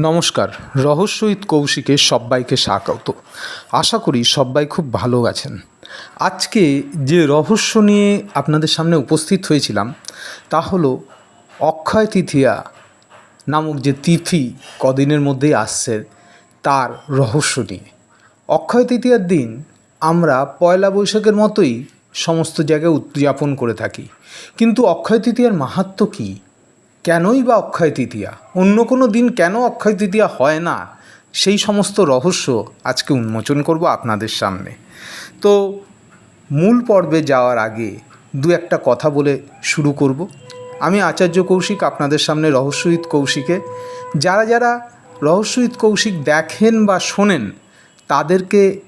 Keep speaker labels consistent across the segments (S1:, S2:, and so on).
S1: নমস্কার রহস্যইত কৌশিকে সব্বাইকে স্বাগত। আশা করি সব্বাই খুব ভালো আছেন। আজকে যে রহস্য নিয়ে আপনাদের সামনে উপস্থিত হয়েছিলাম, তা হলো অক্ষয় তৃতীয়া নামক যে তিথি কদিনের মধ্যেই আসছে, তার রহস্য নিয়ে। অক্ষয় তৃতীয়ার দিন আমরা পয়লা বৈশাখের মতোই সমস্ত জায়গায় উদযাপন করে থাকি। কিন্তু অক্ষয় তৃতীয়ার মাহাত্ম্য কী? কেনই বা অক্ষয় তৃতীয়া? অন্য কোনো দিন কেন অক্ষয় তৃতীয়া হয় না? সেই সমস্ত রহস্য আজকে উন্মোচন করব আপনাদের সামনে। তো মূল পর্বে যাওয়ার আগে দু একটা কথা বলে শুরু করব। আমি আচার্য কৌশিক, আপনাদের সামনে রহস্যহিত কৌশিকে। যারা যারা রহস্যহিত কৌশিক দেখেন বা শোনেন, তাদেরকে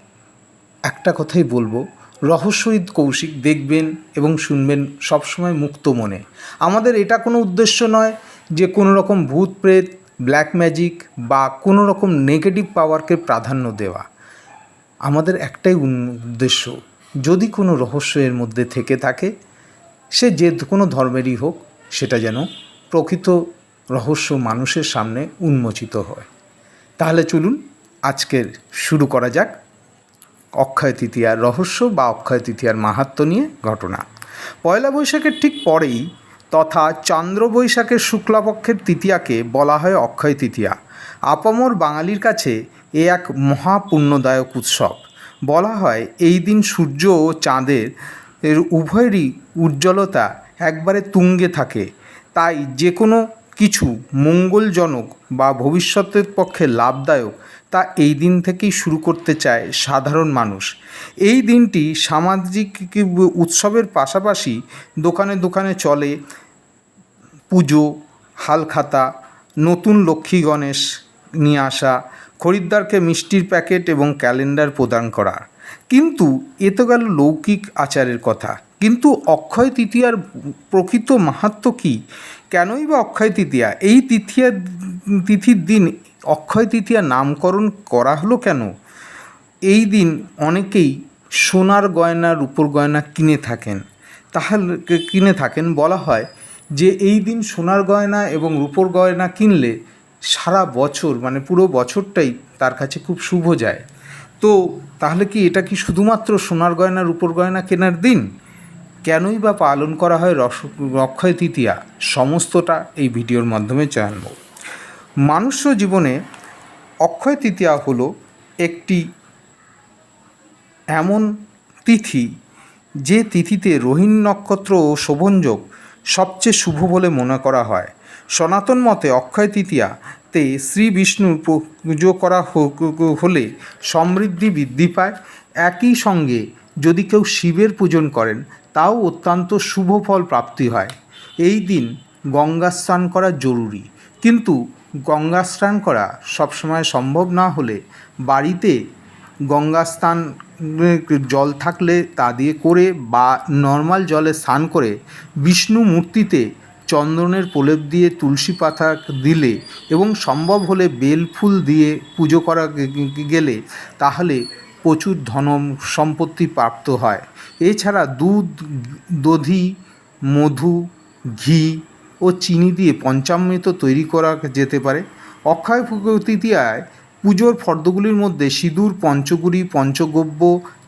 S1: একটা কথাই বলব। রহস্যহিত কৌশিক দেখবেন এবং শুনবেন সবসময় মুক্ত মনে। আমাদের এটা কোনো উদ্দেশ্য নয় যে কোনো রকম ভূত প্রেত ব্ল্যাক ম্যাজিক বা কোনো রকম নেগেটিভ পাওয়ারকে প্রাধান্য দেওয়া। আমাদের একটাই উদ্দেশ্য, যদি কোনো রহস্য এর মধ্যে থেকে থাকে, সে যে কোনো ধর্মেরই হোক, সেটা যেন প্রকৃত রহস্য মানুষের সামনে উন্মোচিত হয়। তাহলে চলুন আজকের শুরু করা যাক। অক্ষয় তৃতীয়ার রহস্য বা অক্ষয় তৃতীয়ার মাহাত্ম্য নিয়ে ঘটনা। পয়লা বৈশাখের ঠিক পরেই তথা চন্দ্র বৈশাখের শুক্লাপক্ষের তৃতীয়াকে বলা হয় অক্ষয় তৃতীয়া। আপামর বাঙালির কাছে এ এক মহাপুণ্যদায়ক উৎসব। বলা হয় এই দিন সূর্য ও চাঁদের এর উভয়েরই উজ্জ্বলতা একবারে তুঙ্গে থাকে। তাই যে কোনো কিছু মঙ্গলজনক বা ভবিষ্যতের পক্ষে লাভদায়ক তা এই দিন থেকেই শুরু করতে চায় সাধারণ মানুষ। এই দিনটি সামাজিক উৎসবের পাশাপাশি দোকানে দোকানে চলে, পুজো হালখাতা নতুন লক্ষ্মী গণেশ নিয়ে আসা, খরিদ্দারকে মিষ্টির প্যাকেট এবং ক্যালেন্ডার প্রদান করা। কিন্তু এ তো গেল লৌকিক আচারের কথা। কিন্তু অক্ষয় তৃতীয়ার প্রকৃত মাহাত্ম কী? কেনই বা অক্ষয় তৃতীয়া? এই তৃতীয়া তিথির দিন অক্ষয় তৃতীয়া নামকরণ করা হলো কেন? এই দিন অনেকেই সোনার গয়না রূপোর গয়না কিনে থাকেন। তাহলে কিনে থাকেন বলা হয় যে এই দিন সোনার গয়না এবং রূপোর গয়না কিনলে সারা বছর মানে পুরো বছরটাই তার কাছে খুব শুভ যায়। তো তাহলে কি এটা কি শুধুমাত্র সোনার গয়না, রূপোর গয়না কেনার দিন? কেনই বা পালন করা হয় রস, অক্ষয় তৃতীয়া? সমস্তটা এই ভিডিওর মাধ্যমে জানব। মানুষ্য জীবনে অক্ষয় তৃতীয়া হলো একটি এমন তিথি যে তিথিতে রোহিণ নক্ষত্র ও শোভনযোগ সবচেয়ে শুভ বলে মনে করা হয়। সনাতন মতে অক্ষয় তৃতীয়াতে শ্রী বিষ্ণুর পুজো করা হলে সমৃদ্ধি বৃদ্ধি পায়। একই সঙ্গে যদি কেউ শিবের পূজন করেন, তাও অত্যন্ত শুভ ফল প্রাপ্তি হয়। এই দিন গঙ্গা স্নান করা জরুরি। কিন্তু গঙ্গা স্নান করা সবসময় সম্ভব না হলে বাড়িতে গঙ্গা স্নান জল থাকলে তা দিয়ে করে বা নর্মাল জলে স্নান করে বিষ্ণু মূর্তিতে চন্দনের প্রলেপ দিয়ে তুলসী পাতা দিলে এবং সম্ভব হলে বেল ফুল দিয়ে পুজো করা গেলে তাহলে প্রচুর ধন সম্পত্তি প্রাপ্ত হয়। এছাড়া দুধ, দধি, মধু, ঘি ও চিনি দিয়ে পঞ্চামৃত তৈরি করা যেতে পারে। অক্ষয় তৃতীয়ায় পুজোর ফর্দগুলির মধ্যে সিঁদুর পঞ্চগুড়ি পঞ্চগব্য,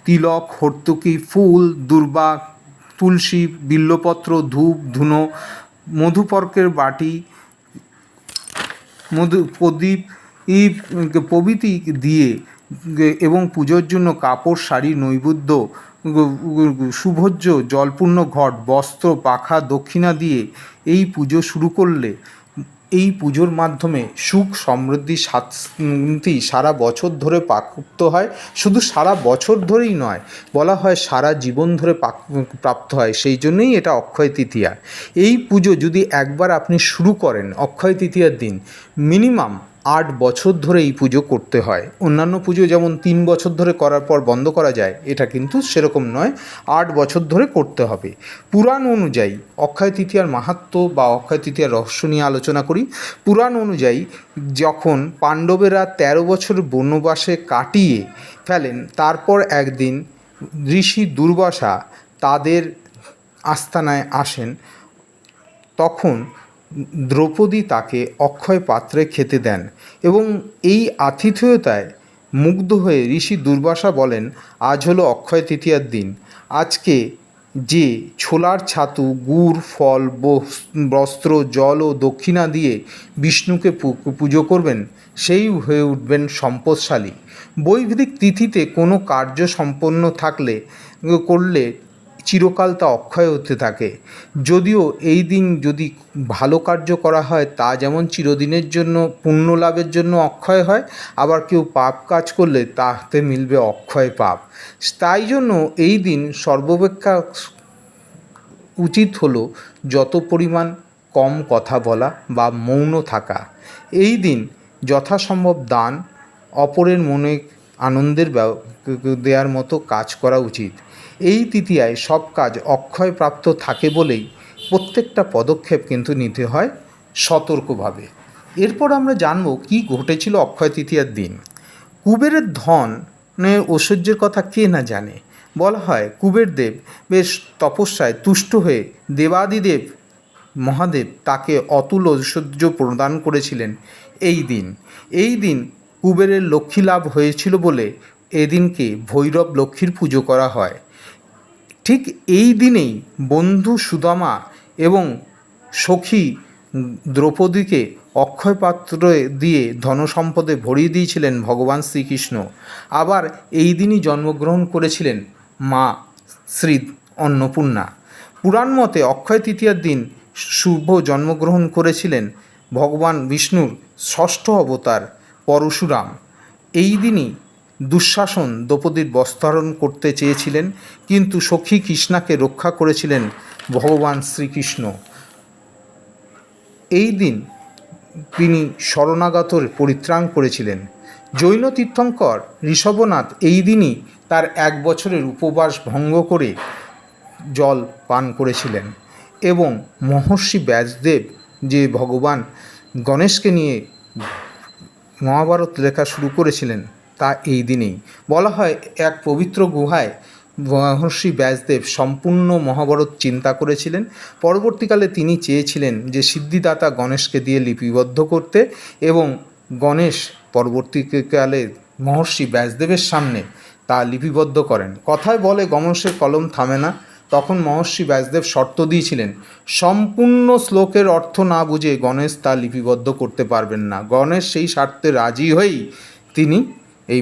S1: তিলক, হর্তুকি, ফুল, দুর্বা, তুলসী, বিল্লপত্র, ধূপ, ধুনো, মধুপর্কের বাটি, মধু, প্রদীপ এই প্রভৃতি দিয়ে এবং পুজোর জন্য কাপড়, শাড়ি, নৈবেদ্য শুভোজ্য জলপূর্ণ ঘট, বস্ত্র, পাখা, দক্ষিণা দিয়ে এই পুজো শুরু করলে, এই পুজোর মাধ্যমে সুখ, সমৃদ্ধি, শান্তি সারা বছর ধরে প্রাপ্ত হয়। শুধু সারা বছর ধরেই নয়, বলা হয় সারা জীবন ধরে প্রাপ্ত হয়। সেই জন্যই এটা অক্ষয় তৃতীয়া। এই পুজো যদি একবার আপনি শুরু করেন, অক্ষয় তৃতীয়ার দিন, মিনিমাম আট বছর ধরে এই পুজো করতে হয়। অন্যান্য পুজো যেমন তিন বছর ধরে করার পর বন্ধ করা যায়, এটা কিন্তু সেরকম নয়, আট বছর ধরে করতে হবে। পুরাণ অনুযায়ী অক্ষয় তৃতীয়ার মাহাত্ম্য বা অক্ষয় তৃতীয়ার রহস্য নিয়ে আলোচনা করি। পুরাণ অনুযায়ী যখন পাণ্ডবেরা তেরো বছর বনবাসে কাটিয়ে ফেলেন, তারপর একদিন ঋষি দুর্বাসা তাদের আস্তানায় আসেন, তখন দ্রৌপদী তাকে অক্ষয় পাত্রে খেতে দেন এবং এই আতিথেয়তায় মুগ্ধ হয়ে ঋষি দুর্বাসা বলেন, আজ হলো অক্ষয় তৃতীয়ার দিন। আজকে যে ছোলার ছাতু, গুড়, ফল, বস- বস্ত্র, জল ও দক্ষিণা দিয়ে বিষ্ণুকে পুজো করবেন, সেই হয়ে উঠবেন সম্পদশালী। বৈদিক তিথিতে কোনো কার্য সম্পন্ন থাকলে, করলে চিরকাল তা অক্ষয় হতে থাকে। যদিও এই দিন যদি ভালো কার্য করা হয়, তা যেমন চিরদিনের জন্য, পুণ্য লাভের জন্য অক্ষয় হয়, আবার কেউ পাপ কাজ করলে তাতে মিলবে অক্ষয় পাপ। তাই জন্য এই দিন সর্বাপেক্ষা উচিত হলো যত পরিমাণ কম কথা বলা বা মৌন থাকা। এই দিন যথাসম্ভব দান, অপরের মনে আনন্দের দেওয়ার মতো কাজ করা উচিত। এই তৃতীয়ায় সব কাজ অক্ষয় প্রাপ্ত থাকে বলেই প্রত্যেকটা পদক্ষেপ কিন্তু নিতে হয় সতর্কভাবে। এরপর আমরা জানব কি ঘটেছিল অক্ষয় তৃতীয়ার দিন। কুবেরের ধন ঐশ্বর্যের কথা কে না জানে? বলা হয় কুবের দেব বেশ তপস্যায় তুষ্ট হয়ে দেবাদিদেব মহাদেব তাকে অতুল ঐশ্বর্য প্রদান করেছিলেন এই দিন। এই দিন কুবেরের লক্ষ্মী লাভ হয়েছিল বলে এদিনকে ভৈরব লক্ষ্মীর পুজো করা হয়। ঠিক এই দিনেই বন্ধু সুদামা এবং সখী দ্রৌপদীকে অক্ষয় পাত্রে দিয়ে ধনসম্পদে ভরিয়ে দিয়েছিলেন ভগবান শ্রীকৃষ্ণ। আবার এই দিনই জন্মগ্রহণ করেছিলেন মা শ্রী অন্নপূর্ণা। পুরাণ মতে অক্ষয় তৃতীয়ার দিন শুভ জন্মগ্রহণ করেছিলেন ভগবান বিষ্ণুর ষষ্ঠ অবতার পরশুরাম। এই দিনই দুঃশাসন দ্রৌপদীর বস্ত্রারণ করতে চেয়েছিলেন, কিন্তু সখী কৃষ্ণাকে রক্ষা করেছিলেন ভগবান শ্রীকৃষ্ণ। এই দিন তিনি শরণাগতর পরিত্রাণ করেছিলেন। জৈন তীর্থঙ্কর ঋষভনাথ এই দিনই তার এক বছরের উপবাস ভঙ্গ করে জল পান করেছিলেন এবং মহর্ষি ব্যাসদেব যে ভগবান গণেশকে নিয়ে মহাভারত লেখা শুরু করেছিলেন তা এই দিনেই। বলা হয়, এক পবিত্র গুহায় মহর্ষি ব্যাসদেব সম্পূর্ণ মহাভারত চিন্তা করেছিলেন। পরবর্তীকালে তিনি চেয়েছিলেন যে সিদ্ধিদাতা গণেশকে দিয়ে লিপিবদ্ধ করতে এবং গণেশ পরবর্তীকালে মহর্ষি ব্যাসদেবের সামনে তা লিপিবদ্ধ করেন। কথায় বলে গণেশের কলম থামে না। তখন মহর্ষি ব্যাসদেব শর্ত দিয়েছিলেন, সম্পূর্ণ শ্লোকের অর্থ না বুঝে গণেশ তা লিপিবদ্ধ করতে পারবেন না। গণেশ সেই স্বার্থে রাজি হয়েই তিনি এই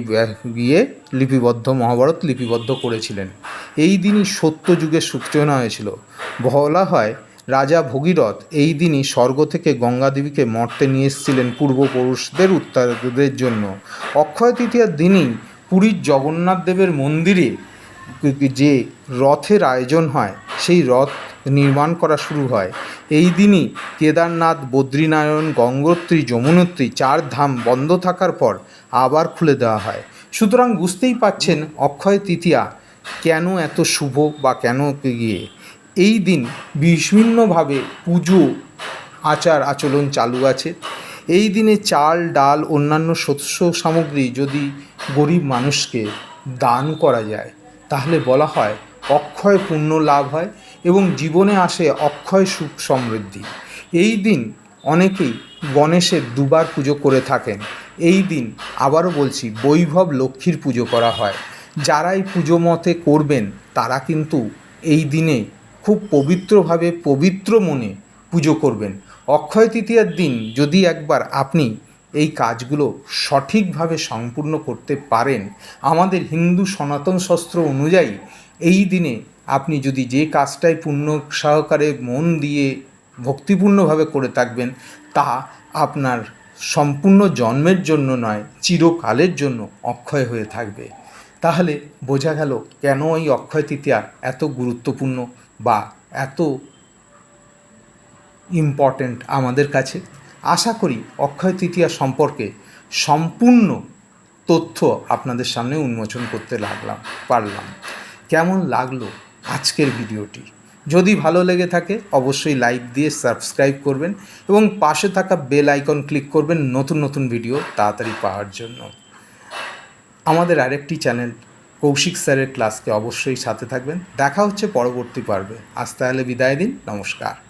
S1: গিয়ে লিপিবদ্ধ, মহাভারত লিপিবদ্ধ করেছিলেন। এই দিনই সত্যযুগের সূচনা হয়েছিল। বলা হয় রাজা ভগীরথ এই দিনই স্বর্গ থেকে গঙ্গা দেবীকে মর্তে নিয়ে এসেছিলেন পূর্বপুরুষদের উত্তরদের জন্য। অক্ষয় তৃতীয়ার দিনই পুরীর জগন্নাথ দেবের মন্দিরে যে রথের আয়োজন হয়, সেই রথ নির্মাণ করা শুরু হয়। এই দিনই কেদারনাথ, বদ্রীনারায়ণ, গঙ্গোত্রী, যমুনোত্রী চার ধাম বন্ধ থাকার পর আবার খুলে দেওয়া হয়। সুতরাং বুঝতেই পাচ্ছেন অক্ষয় তৃতীয়া কেন এত শুভ বা কেন গিয়ে। এই দিন বিভিন্নভাবে পুজো, আচার আচরণ চালু আছে। এই দিনে চাল, ডাল, অন্যান্য শস্য সামগ্রী যদি গরিব মানুষকে দান করা যায়, তাহলে বলা হয় অক্ষয় পুণ্য লাভ হয়। এবং জীবনে আসে অক্ষয় সুখ সমৃদ্ধি। এই দিন অনেকেই গণেশের দুবার পুজো করে থাকেন। এই দিন আবারও বলছি, বৈভব লক্ষ্মীর পুজো করা হয়। যারাই পুজো মতে করবেন, তারা কিন্তু এই দিনে খুব পবিত্রভাবে, পবিত্র মনে পুজো করবেন। অক্ষয় তৃতীয়ার দিন যদি একবার আপনি এই কাজগুলো সঠিকভাবে সম্পূর্ণ করতে পারেন, আমাদের হিন্দু সনাতন শাস্ত্র অনুযায়ী এই দিনে আপনি যদি যে কাজটাই পূর্ণ সহকারে মন দিয়ে ভক্তিপূর্ণভাবে করে থাকবেন, তা আপনার সম্পূর্ণ জন্মের জন্য নয়, চিরকালের জন্য অক্ষয় হয়ে থাকবে। তাহলে বোঝা গেল কেন এই অক্ষয় তৃতীয়া এত গুরুত্বপূর্ণ বা এত ইম্পর্ট্যান্ট আমাদের কাছে? আশা করি অক্ষয় তৃতীয়া সম্পর্কে সম্পূর্ণ তথ্য আপনাদের সামনে উন্মোচন করতে লাগলাম, পারলাম। কেমন লাগল আজকের ভিডিওটি। যদি ভালো লেগে থাকে, অবশ্যই লাইক দিয়ে সাবস্ক্রাইব করবেন এবং পাশে থাকা বেল আইকন ক্লিক করবেন নতুন নতুন ভিডিও তাড়াতাড়ি পাওয়ার জন্য। আমাদের আরেকটি চ্যানেল কৌশিক স্যারের ক্লাসকে অবশ্যই সাথে থাকবেন। দেখা হচ্ছে পরবর্তী পর্বে। আজ তাহলে বিদায় দিন। নমস্কার।